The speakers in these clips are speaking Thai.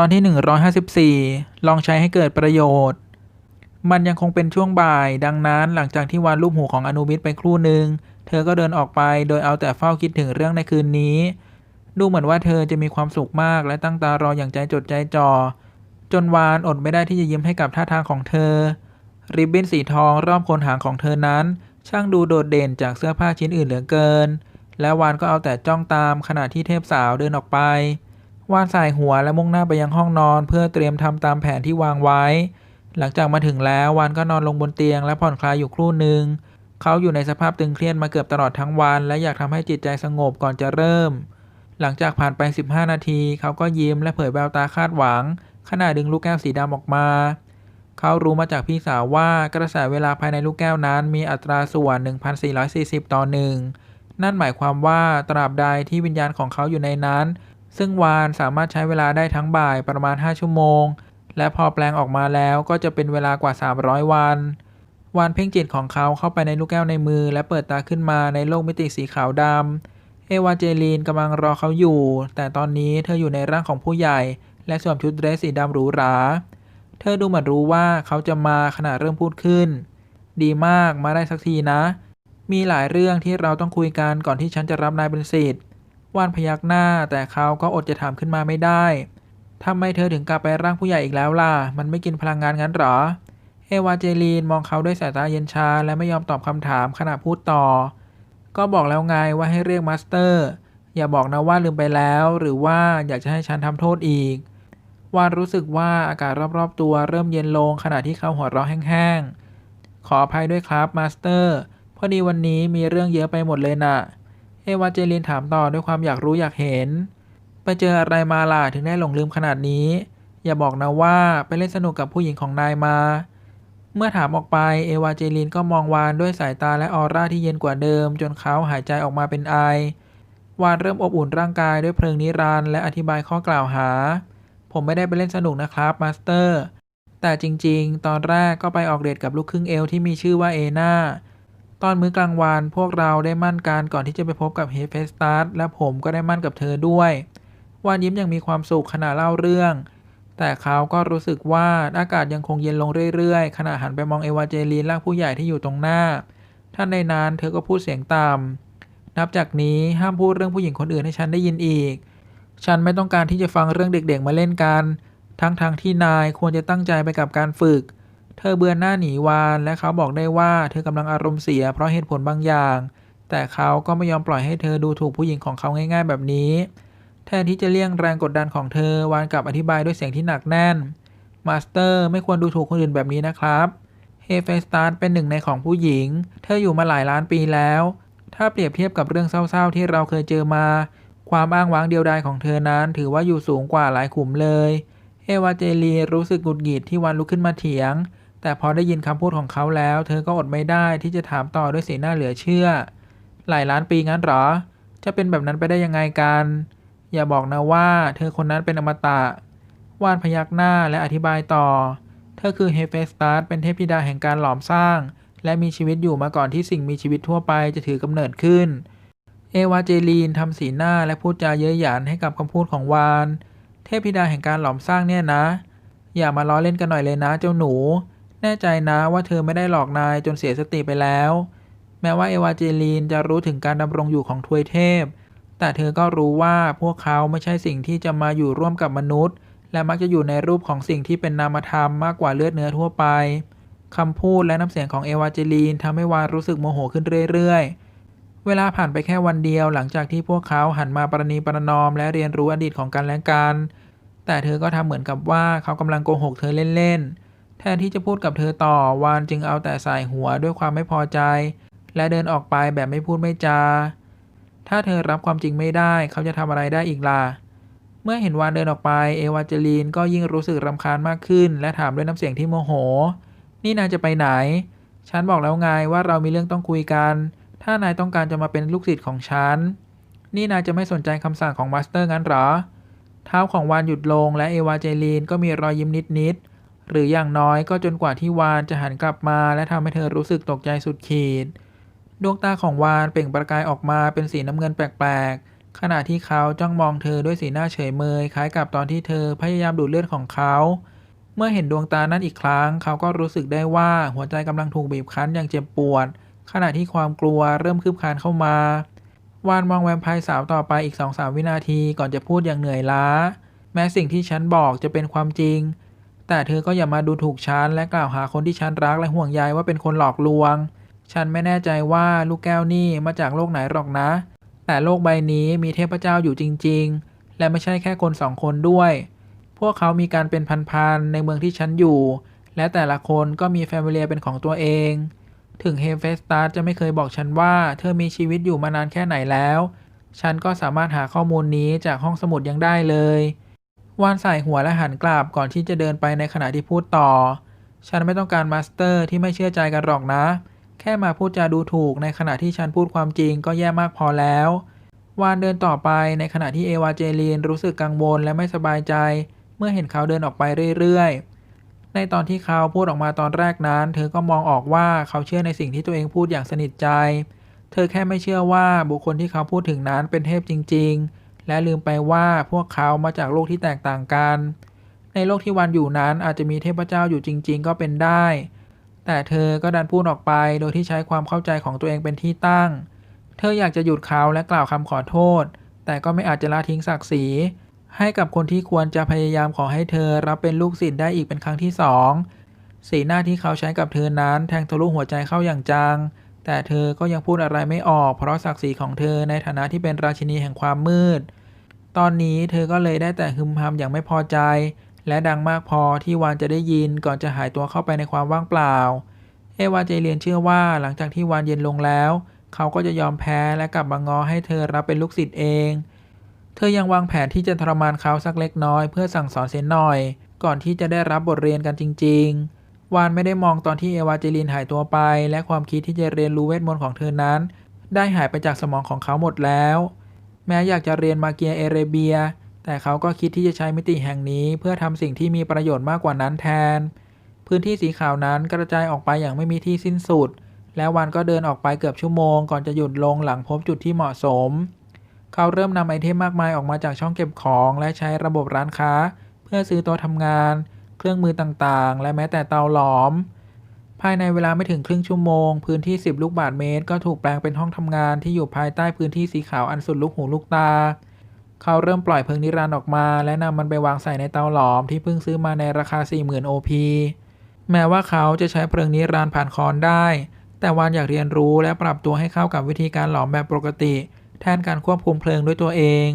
ตอนที่ 154 ลองใช้ให้เกิดประโยชน์ มันยังคงเป็นช่วงบ่าย ดังนั้นหลังจากที่วานรูปหูของอนุบิสไปครู่หนึ่ง เธอก็เดินออกไปโดยเอาแต่เฝ้าคิดถึงเรื่องในคืนนี้ ดูเหมือนว่าเธอจะมีความสุขมากและตั้งตารออย่างใจจดใจจ่อ จนวานอดไม่ได้ที่จะยิ้มให้กับท่าทางของเธอ ริบบิ้นสีทองรอบโคนหางของเธอนั้น ช่างดูโดดเด่นจากเสื้อผ้าชิ้นอื่นเหลือเกิน และวานก็เอาแต่จ้องตามขณะที่เทพสาวเดินออกไป วานสายหัวและมุ่งหน้าไปยังห้องนอน เพื่อเตรียมทำตามแผนที่วางไว้ หลังจากมาถึงแล้ววานก็นอนลงบนเตียงและผ่อนคลายอยู่ครู่หนึ่งเขาอยู่ในสภาพตึงเครียดมาเกือบตลอดทั้งวัน และอยากทำให้จิตใจสงบก่อนจะเริ่ม หลังจากผ่านไป 15 นาที เขาก็ยิ้มและเผยแววตาคาดหวัง ขณะดึงลูกแก้วสีดำออกมา เขารู้มาจากพี่สาวว่ากระแสเวลาภายในลูกแก้วนั้น มีอัตราส่วน 1440 ต่อหนึ่งนั่นหมายความว่าตราบใดที่วิญญาณของเขาอยู่ในนั้น ซึ่งวานสามารถใช้เวลาได้ทั้งบ่ายประมาณ 5 ชั่วโมง และพอแปลงออกมาแล้วก็จะเป็นเวลากว่า 300 วัน วานเพ่งจิตของเขาเข้าไปในลูกแก้วในมือ และเปิดตาขึ้นมาในโลกมิติสีขาวดำเอวาเจลีนกำลังรอเขาอยู่ แต่ตอนนี้เธออยู่ในร่างของผู้ใหญ่ และสวมชุดเดรสสีดำหรูหรา เธอดูเหมือนรู้ว่าเขาจะมาขณะเริ่มพูดขึ้น ดีมากมาได้สักทีนะ มีหลายเรื่องที่เราต้องคุยกันก่อนที่ฉันจะรับนายเป็นศิษย์ ว่านพยักหน้าแต่เขาก็อดจะถามขึ้นมาไม่ได้ทำไมเธอถึงกลับไปร่างผู้ใหญ่อีกแล้วล่ะ มันไม่กินพลังงานงั้นหรอ เอวาเจลีนมองเขาด้วยสายตาเย็นชาและไม่ยอมตอบคำถามขณะพูดต่อ ก็บอกแล้วไงว่าให้เรียกมาสเตอร์ อย่าบอกนะว่าลืมไปแล้ว หรือว่าอยากจะให้ฉันทำโทษอีก วานรู้สึกว่าอากาศรอบๆตัวเริ่มเย็นลงขณะที่เขาหัวเราะแห้งๆ ขออภัยด้วยครับมาสเตอร์ พอดีวันนี้มีเรื่องเยอะไปหมดเลยน่ะ เอวาเจลินถามต่อด้วยความอยากรู้อยากเห็น ไปเจออะไรมาล่ะถึงได้หลงลืมขนาดนี้ อย่าบอกนะว่าไปเล่นสนุกกับผู้หญิงของนายมา เมื่อถามออกไปเอวาเจลินก็มองวานด้วยสายตาและออร่าที่เย็นกว่าเดิม จนเขาหายใจออกมาเป็นไอ วานเริ่มอบอุ่นร่างกายด้วยเพลิงนิรันดร์และอธิบายข้อกล่าวหา ผมไม่ได้ไปเล่นสนุกนะครับมาสเตอร์ แต่จริง ๆ ตอนแรกก็ไปออกเดทกับลูกครึ่งเอลที่มีชื่อว่าเอนา ตอนมื้อกลางวันพวกเราได้มั่นกันก่อนที่จะไปพบกับเฮฟเฟสตัสและผมก็ได้มั่นกับเธอด้วย วานยิ้มอย่างมีความสุขขณะเล่าเรื่อง แต่เขาก็รู้สึกว่าอากาศยังคงเย็นลงเรื่อยๆ ขณะหันไปมองเอวาเจลีนร่างผู้ใหญ่ที่อยู่ตรงหน้า ท่านในนั้นเธอก็พูดเสียงต่ำนับจากนี้ห้ามพูดเรื่องผู้หญิงคนอื่นให้ฉันได้ยินอีก ฉันไม่ต้องการที่จะฟังเรื่องเด็กๆมาเล่นกัน ทั้งๆทที่นายควรจะตั้งใจไปกับการฝึก เธอเบือนหน้าหนีวานและเขาบอกได้ว่าเธอกำลังอารมณ์เสียเพราะเหตุผลบางอย่าง แต่เขาก็ไม่ยอมปล่อยให้เธอดูถูกผู้หญิงของเขาง่ายๆแบบนี้ แทนที่จะเลี่ยงแรงกดดันของเธอวานกลับอธิบายด้วยเสียงที่หนักแน่น มาสเตอร์ไม่ควรดูถูกคนอื่นแบบนี้นะครับเฮเฟสตาร์เป็นหนึ่งในของผู้หญิง เธออยู่มาหลายล้านปีแล้ว ถ้าเปรียบเทียบกับเรื่องเศร้าๆที่เราเคยเจอมา ความอ้างว้างเดียวดายของเธอนั้น ถือว่าอยู่สูงกว่าหลายขุมเลย เอวาเจลีรู้สึกหงุดหงิดที่วันลุกขึ้นมาเถียง แต่พอได้ยินคำพูดของเขาแล้ว เธอก็อดไม่ได้ที่จะถามต่อด้วยสีหน้าเหลือเชื่อ หลายล้านปีงั้นหรอ จะเป็นแบบนั้นไปได้ยังไงกัน อย่าบอกนะว่า เธอคนนั้นเป็นอมตะ วานพยักหน้าและอธิบายต่อ เธอคือเฮเฟสตัสเป็นเทพธิดาแห่งการหลอมสร้าง และมีชีวิตอยู่มาก่อนที่สิ่งมีชีวิตทั่วไปจะถือกำเนิดขึ้น เอวาเจลีนทำสีหน้าและพูดจาเย้ยหยันให้กับคำพูดของวาน เทพธิดาแห่งการหลอมสร้างเนี่ยนะ อย่ามาล้อเล่นกันหน่อยเลยนะเจ้าหนู แน่ใจนะว่าเธอไม่ได้หลอกนายจนเสียสติไปแล้ว แม้ว่าเอวาเจลีนจะรู้ถึงการดำรงอยู่ของทวยเทพ แต่เธอก็รู้ว่าพวกเขาไม่ใช่สิ่งที่จะมาอยู่ร่วมกับมนุษย์ และมักจะอยู่ในรูปของสิ่งที่เป็นนามธรรมมากกว่าเลือดเนื้อทั่วไปคำพูดและน้ำเสียงของเอวาเจลีนทำให้วานรู้สึกโมโหขึ้นเรื่อยๆ เวลาผ่านไปแค่วันเดียวหลังจากที่พวกเขาหันมาประนีประนอมและเรียนรู้อดีตของกันและกัน แต่เธอก็ทำเหมือนกับว่าเขากำลังโกหกเธอเล่นๆ แทนที่จะพูดกับเธอต่อวานจึงเอาแต่ใส่หัวด้วยความไม่พอใจ และเดินออกไปแบบไม่พูดไม่จา ถ้าเธอรับความจริงไม่ได้เขาจะทำอะไรได้อีกล่ะเมื่อเห็นวานเดินออกไป เอวาเจลีนก็ยิ่งรู้สึกรำคาญมากขึ้น และถามด้วยน้ำเสียงที่โมโห นี่นายจะไปไหน ฉันบอกแล้วไงว่าเรามีเรื่องต้องคุยกัน ถ้านายต้องการจะมาเป็นลูกศิษย์ของฉัน นี่นายจะไม่สนใจคำสั่งของมาสเตอร์งั้นหรอ เท้าของวานหยุดลงและเอวาเจลีนก็มีรอยยิ้มนิดๆ หรืออย่างน้อยก็จนกว่าที่วานจะหันกลับมาและทำให้เธอรู้สึกตกใจสุดขีด ดวงตาของวานเปล่งประกายออกมาเป็นสีน้ำเงินแปลกๆ ขณะที่เขาจ้องมองเธอด้วยสีหน้าเฉยเมยคล้ายกับตอนที่เธอพยายามดูดเลือดของเขา เมื่อเห็นดวงตานั้นอีกครั้ง เขาก็รู้สึกได้ว่าหัวใจกำลังถูกบีบคั้นอย่างเจ็บปวด ขณะที่ความกลัวเริ่มคืบคลานเข้ามาวานมองแวมไพร์สาวต่อไปอีกสองสามวินาทีก่อนจะพูดอย่างเหนื่อยล้า แม้สิ่งที่ฉันบอกจะเป็นความจริง แต่เธอก็อย่ามาดูถูกฉันและกล่าวหาคนที่ฉันรักและห่วงใยว่าเป็นคนหลอกลวง ฉันไม่แน่ใจว่าลูกแก้วนี่มาจากโลกไหนหรอกนะ แต่โลกใบนี้มีเทพเจ้าอยู่จริง ๆ และไม่ใช่แค่คนสองคนด้วย พวกเขามีการเป็นพันๆในเมืองที่ฉันอยู่ และแต่ละคนก็มีแฟมิเลียเป็นของตัวเอง ถึงเฮเฟสตาร์จะไม่เคยบอกฉันว่า เธอมีชีวิตอยู่มานานแค่ไหนแล้ว ฉันก็สามารถหาข้อมูลนี้จากห้องสมุดยังได้เลย วานใส่หัวและหันกลับก่อนที่จะเดินไปในขณะที่พูดต่อ ฉันไม่ต้องการมาสเตอร์ที่ไม่เชื่อใจกันหรอกนะ แค่มาพูดจาดูถูกในขณะที่ฉันพูดความจริงก็แย่มากพอแล้ว วานเดินต่อไปในขณะที่เอวาเจลีนรู้สึกกังวลและไม่สบายใจ เมื่อเห็นเขาเดินออกไปเรื่อยๆ ในตอนที่เขาพูดออกมาตอนแรกนั้น เธอก็มองออกว่าเขาเชื่อในสิ่งที่ตัวเองพูดอย่างสนิทใจ เธอแค่ไม่เชื่อว่าบุคคลที่เขาพูดถึงนั้นเป็นเทพจริง ๆ และลืมไปว่าพวกเขามาจากโลกที่แตกต่างกัน ในโลกที่วันอยู่นั้นอาจจะมีเทพเจ้าอยู่จริง ๆ ก็เป็นได้ แต่เธอก็ดันพูดออกไปโดยที่ใช้ความเข้าใจของตัวเองเป็นที่ตั้ง เธออยากจะหยุดเขาและกล่าวคำขอโทษ แต่ก็ไม่อาจจะละทิ้งศักดิ์ศรี ให้กับคนที่ควรจะพยายามขอให้เธอรับเป็นลูกศิษย์ได้อีกเป็นครั้งที่สองสีหน้าที่เขาใช้กับเธอนั้นแทงทะลุหัวใจเข้าอย่างจัง แต่เธอก็ยังพูดอะไรไม่ออก เพราะศักดิ์ศรีของเธอในฐานะที่เป็นราชินีแห่งความมืด ตอนนี้เธอก็เลยได้แต่ฮึมพำอย่างไม่พอใจ และดังมากพอที่วานจะได้ยินก่อนจะหายตัวเข้าไปในความว่างเปล่า เอวาเจเลียนเชื่อว่าหลังจากที่วานเย็นลงแล้ว เขาก็จะยอมแพ้และกลับมางอให้เธอรับเป็นลูกศิษย์เอง เธอยังวางแผนที่จะทรมานเขาสักเล็กน้อยเพื่อสั่งสอนเสียหน่อย ก่อนที่จะได้รับบทเรียนกันจริง ๆวานไม่ได้มองตอนที่เอวาเจลินหายตัวไป และความคิดที่จะเรียนรู้เวทมนต์ของเธอนั้น ได้หายไปจากสมองของเขาหมดแล้ว แม้อยากจะเรียนมาเกียเอเรเบีย แต่เขาก็คิดที่จะใช้มิติแห่งนี้ เพื่อทำสิ่งที่มีประโยชน์มากกว่านั้นแทน พื้นที่สีขาวนั้นกระจายออกไปอย่างไม่มีที่สิ้นสุด แล้ววันก็เดินออกไปเกือบชั่วโมงก่อนจะหยุดลงหลังพบจุดที่เหมาะสม เขาเริ่มนำไอเทมมากมายออกมาจากช่องเก็บของ และใช้ระบบร้านค้า เพื่อซื้อโต๊ะทำงาน เครื่องมือต่างๆ และแม้แต่เตาหลอม ภายในเวลาไม่ถึงครึ่งชั่วโมง พื้นที่ 10 ลูกบาทเมตร ก็ถูกแปลงเป็นห้องทำงานที่อยู่ภายใต้พื้นที่สีขาวอันสุดลูกหูลูกตา เขาเริ่มปล่อยเพลิงนิรันดร์ออกมา และนำมันไปวางใส่ในเตาหลอมที่เพิ่งซื้อมาในราคา 40,000 OP แม้ว่าเขาจะใช้เพลิงนิรันดร์ผ่านคอนได้ แต่วานอยากเรียนรู้และปรับตัวให้เข้ากับวิธีการหลอมแบบปกติ แทนการควบคุมเพลิงด้วยตัวเอง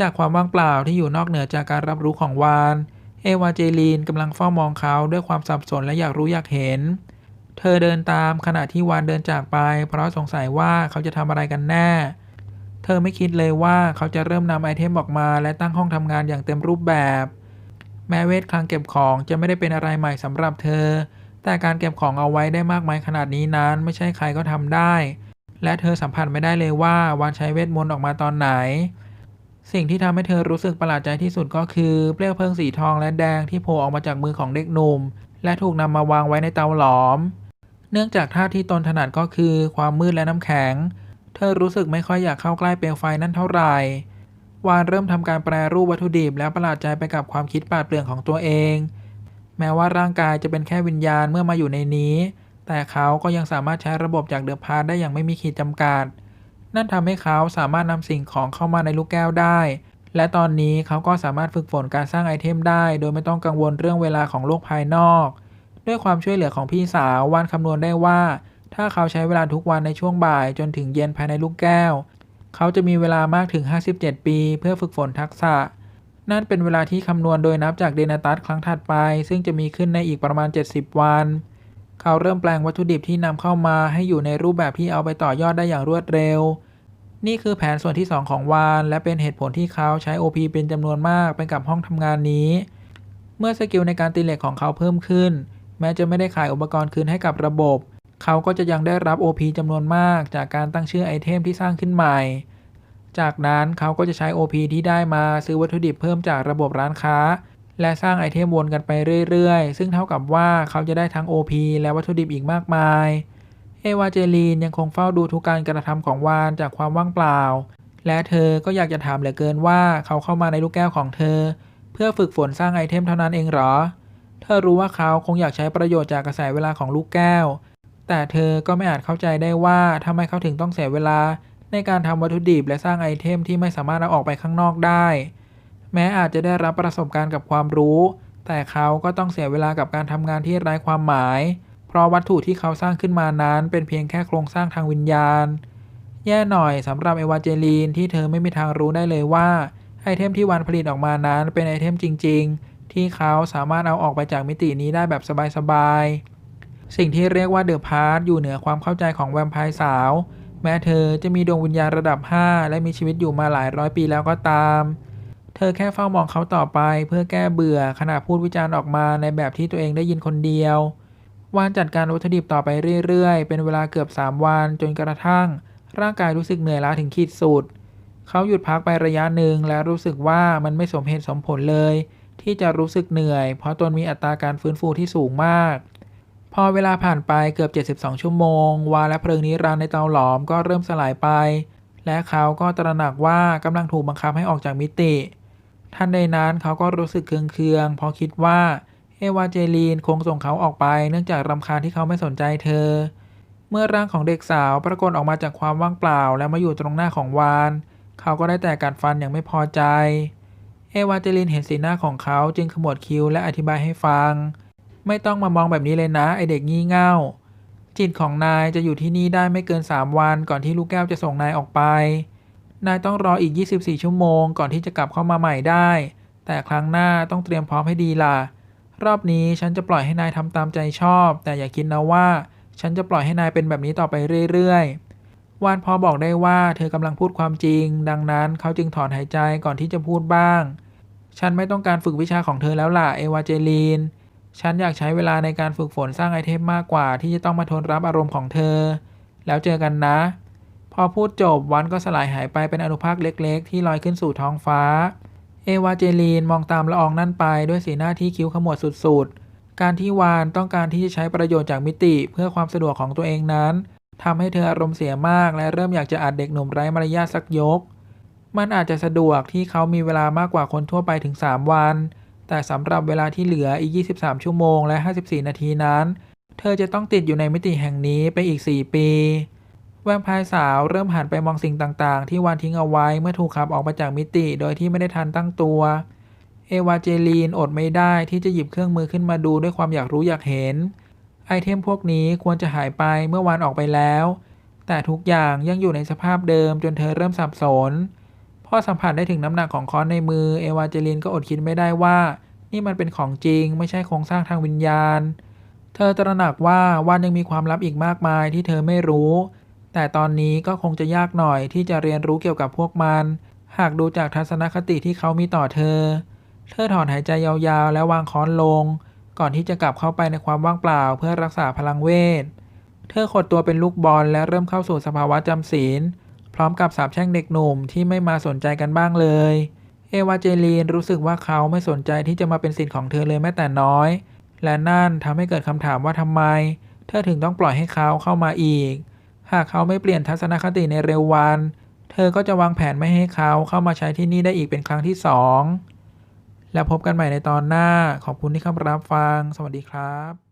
จากความว่างเปล่าที่อยู่นอกเหนือจากการรับรู้ของวาน เอวาเจลีนกำลังเฝ้ามองเขาด้วยความสับสนและอยากรู้อยากเห็น เธอเดินตามขณะที่วานเดินจากไป เพราะสงสัยว่าเขาจะทำอะไรกันแน่ เธอไม่คิดเลยว่าเขาจะเริ่มนำไอเทมออกมา และตั้งห้องทำงานอย่างเต็มรูปแบบ แม้เวทคลังเก็บของจะไม่ได้เป็นอะไรใหม่สำหรับเธอ แต่การเก็บของเอาไว้ได้มากมายขนาดนี้นั้น ไม่ใช่ใครก็ทำได้ และเธอสัมผัสไม่ได้เลยว่าวานใช้เวทมนต์ออกมาตอนไหน สิ่งที่ทำให้เธอรู้สึกประหลาดใจที่สุดก็คือเปลวเพลิงสีทองและแดงที่โผล่ออกมาจากมือของเด็กหนุ่ม และถูกนำมาวางไว้ในเตาหลอม เนื่องจากท่าที่ตนถนัดก็คือความมืดและน้ำแข็ง เธอรู้สึกไม่ค่อยอยากเข้าใกล้เปลวไฟนั่นเท่าไหร่วานเริ่มทำการแปรรูปวัตถุดิบแล้วประหลาดใจไปกับความคิดปาดเปรื่องของตัวเอง แม้ว่าร่างกายจะเป็นแค่วิญญาณเมื่อมาอยู่ในนี้ แต่เขาก็ยังสามารถใช้ระบบจากเดอพาร์ได้อย่างไม่มีขีดจำกัด นั่นทำให้เขาสามารถนำสิ่งของเข้ามาในลูกแก้วได้ และตอนนี้เขาก็สามารถฝึกฝนการสร้างไอเทมได้ โดยไม่ต้องกังวลเรื่องเวลาของโลกภายนอก ด้วยความช่วยเหลือของพี่สาววานคำนวณได้ว่า ถ้าเขาใช้เวลาทุกวันในช่วงบ่ายจนถึงเย็นภายในลูกแก้ว เขาจะมีเวลามากถึง 57 ปี เพื่อฝึกฝนทักษะ นั่นเป็นเวลาที่คำนวณโดยนับจากเดนาตัสครั้งถัดไป ซึ่งจะมีขึ้นในอีกประมาณ 70 วัน เขาเริ่มแปลงวัตถุดิบที่นำเข้ามาให้อยู่ในรูปแบบที่เอาไปต่อยอดได้อย่างรวดเร็ว นี่คือแผนส่วนที่ 2 ของวาน และเป็นเหตุผลที่เขาใช้ OP เป็นจำนวนมากไปกับห้องทำงานนี้ เมื่อสกิลในการตีเหล็กของเขาเพิ่มขึ้น แม้จะไม่ได้ขายอุปกรณ์คืนให้กับระบบ เขาก็จะยังได้รับ OP จำนวนมาก จากการตั้งชื่อไอเทมที่สร้างขึ้นใหม่ จากนั้นเขาก็จะใช้ OP ที่ได้มาซื้อวัตถุดิบเพิ่มจากระบบร้านค้า และสร้างไอเทมวนกันไปเรื่อยๆ ซึ่งเท่ากับว่าเขาจะได้ทั้ง OP และวัตถุดิบอีกมากมาย เอวาเจลีนยังคงเฝ้าดูทุกการกระทำของวานจากความว่างเปล่า และเธอก็อยากจะถามเหลือเกินว่าเขาเข้ามาในลูกแก้วของเธอ เพื่อฝึกฝนสร้างไอเทมเท่านั้นเองเหรอ เธอรู้ว่าเขาคงอยากใช้ประโยชน์จากกระแสเวลาของลูกแก้ว แต่เธอก็ไม่อาจเข้าใจได้ว่าทำไมเขาถึงต้องเสียเวลา ในการทำวัตถุดิบและสร้างไอเทมที่ไม่สามารถเอาออกไปข้างนอกได้ แม้อาจจะได้รับประสบการณ์กับความรู้ แต่เขาก็ต้องเสียเวลากับการทำงานที่ไร้ความหมาย เพราะวัตถุที่เขาสร้างขึ้นมานั้น เป็นเพียงแค่โครงสร้างทางวิญญาณ แย่หน่อยสำหรับเอวาเจลีนที่เธอไม่มีทางรู้ได้เลยว่า ไอเทมที่วันผลิตออกมานั้นเป็นไอเทมจริง ๆ ที่เขาสามารถเอาออกไปจากมิตินี้ได้แบบสบายๆ สิ่งที่เรียกว่าเดอะพาร์ทอยู่เหนือความเข้าใจของแวมไพร์สาว แม้เธอจะมีดวงวิญญาณระดับ 5 และมีชีวิตอยู่มาหลายร้อยปีแล้วก็ตาม เธอแค่เฝ้ามองเขาต่อไปเพื่อแก้เบื่อขณะพูดวิจารณ์ออกมาในแบบที่ตัวเองได้ยินคนเดียววานจัดการวัตถุดิบต่อไปเรื่อยๆ เป็นเวลาเกือบ 3 วันจนกระทั่ง ร่างกายรู้สึกเหนื่อยล้าถึงขีดสุด เขาหยุดพักไประยะหนึ่งและรู้สึกว่ามันไม่สมเหตุสมผลเลย ที่จะรู้สึกเหนื่อย เพราะตนมีอัตราการฟื้นฟูที่สูงมาก พอเวลาผ่านไปเกือบ 72 ชั่วโมง วาและเพลิงนิรันดร์ในเตาหลอมก็เริ่มสลายไป และเขาก็ตระหนักว่ากำลังถูกบังคับให้ออกจากมิติ ทันใดนั้นเขาก็รู้สึกเคืองๆเพราะคิดว่าเอวาเจลีนคงส่งเขาออกไป เนื่องจากรำคาญที่เขาไม่สนใจเธอ เมื่อร่างของเด็กสาวปรากฏออกมาจากความว่างเปล่า และมาอยู่ตรงหน้าของวาน เขาก็ได้แต่กัดฟันอย่างไม่พอใจ เอวาเจลินเห็นสีหน้าของเขาจึงขมวดคิ้วและอธิบายให้ฟัง ไม่ต้องมามองแบบนี้เลยนะไอเด็กงี่เง่า จิตของนายจะอยู่ที่นี่ได้ไม่เกิน 3 วันก่อนที่ลูกแก้วจะส่งนายออกไป นายต้องรออีก 24 ชั่วโมง ก่อนที่จะกลับเข้ามาใหม่ได้ แต่ครั้งหน้าต้องเตรียมพร้อมให้ดีล่ะ รอบนี้ฉันจะปล่อยให้นายทำตามใจชอบ แต่อย่าคิดนะว่า ฉันจะปล่อยให้นายเป็นแบบนี้ต่อไปเรื่อยๆ วานพอบอกได้ว่าเธอกำลังพูดความจริง ดังนั้นเขาจึงถอนหายใจก่อนที่จะพูดบ้าง ฉันไม่ต้องการฝึกวิชาของเธอแล้วล่ะเอวาเจลีน ฉันอยากใช้เวลาในการฝึกฝนสร้างไอเทมมากกว่าที่จะต้องมาทนรับอารมณ์ของเธอ แล้วเจอกันนะ พอพูดจบวันก็สลายหายไปเป็นอนุภาคเล็กๆ ที่ลอยขึ้นสู่ท้องฟ้า เอวาเจลีนมองตามละอองนั่นไปด้วยสีหน้าที่คิ้วขมวดสุดๆ การที่วานต้องการที่จะใช้ประโยชน์จากมิติเพื่อความสะดวกของตัวเองนั้นทำให้เธออารมณ์เสียมากและเริ่มอยากจะอัดเด็กหนุ่มไร้มารยาทสักยก มันอาจจะสะดวกที่เขามีเวลามากกว่าคนทั่วไปถึง 3 วัน แต่สำหรับเวลาที่เหลืออีก 23 ชั่วโมงและ 54 นาทีนั้น เธอจะต้องติดอยู่ในมิติแห่งนี้ไปอีก 4 ปี แวมไพร์สาวเริ่มหันไปมองสิ่งต่างๆ ที่วานทิ้งเอาไว้เมื่อถูกขับออกมาจากมิติ โดยที่ไม่ได้ทันตั้งตัว เอวาเจลีนอดไม่ได้ที่จะหยิบเครื่องมือขึ้นมาดูด้วยความอยากรู้อยากเห็น ไอเทมพวกนี้ควรจะหายไปเมื่อวานออกไปแล้ว แต่ทุกอย่างยังอยู่ในสภาพเดิมจนเธอเริ่มสับสนพอสัมผัสได้ถึงน้ำหนักของค้อนในมือเอวาเจลินก็อดคิดไม่ได้ว่า นี่มันเป็นของจริง ไม่ใช่โครงสร้างทางวิญญาณ เธอตระหนักว่าวันยังมีความลับอีกมากมายที่เธอไม่รู้ แต่ตอนนี้ก็คงจะยากหน่อยที่จะเรียนรู้เกี่ยวกับพวกมัน หากดูจากทัศนคติที่เขามีต่อเธอ เธอถอนหายใจยาวๆ และวางค้อนลง ก่อนที่จะกลับเข้าไปในความว่างเปล่าเพื่อรักษาพลังเวท เธอขดตัวเป็นลูกบอลและเริ่มเข้าสู่สภาวะจำศีล พร้อมกับสาบแช่งเด็กหนุ่มที่ไม่มาสนใจกันบ้างเลย เอวาเจลีนรู้สึกว่าเขาไม่สนใจที่จะมาเป็นสิทธิ์ของเธอเลยแม้แต่น้อย และนั่นทำให้เกิดคำถามว่าทำไม เธอถึงต้องปล่อยให้เขาเข้ามาอีก หากเขาไม่เปลี่ยนทัศนคติในเร็ววัน เธอก็จะวางแผนไม่ให้เขาเข้ามาใช้ที่นี่ได้อีกเป็นครั้งที่สอง แล้วพบกันใหม่ในตอนหน้า ขอบคุณที่เข้ามารับฟัง สวัสดีครับ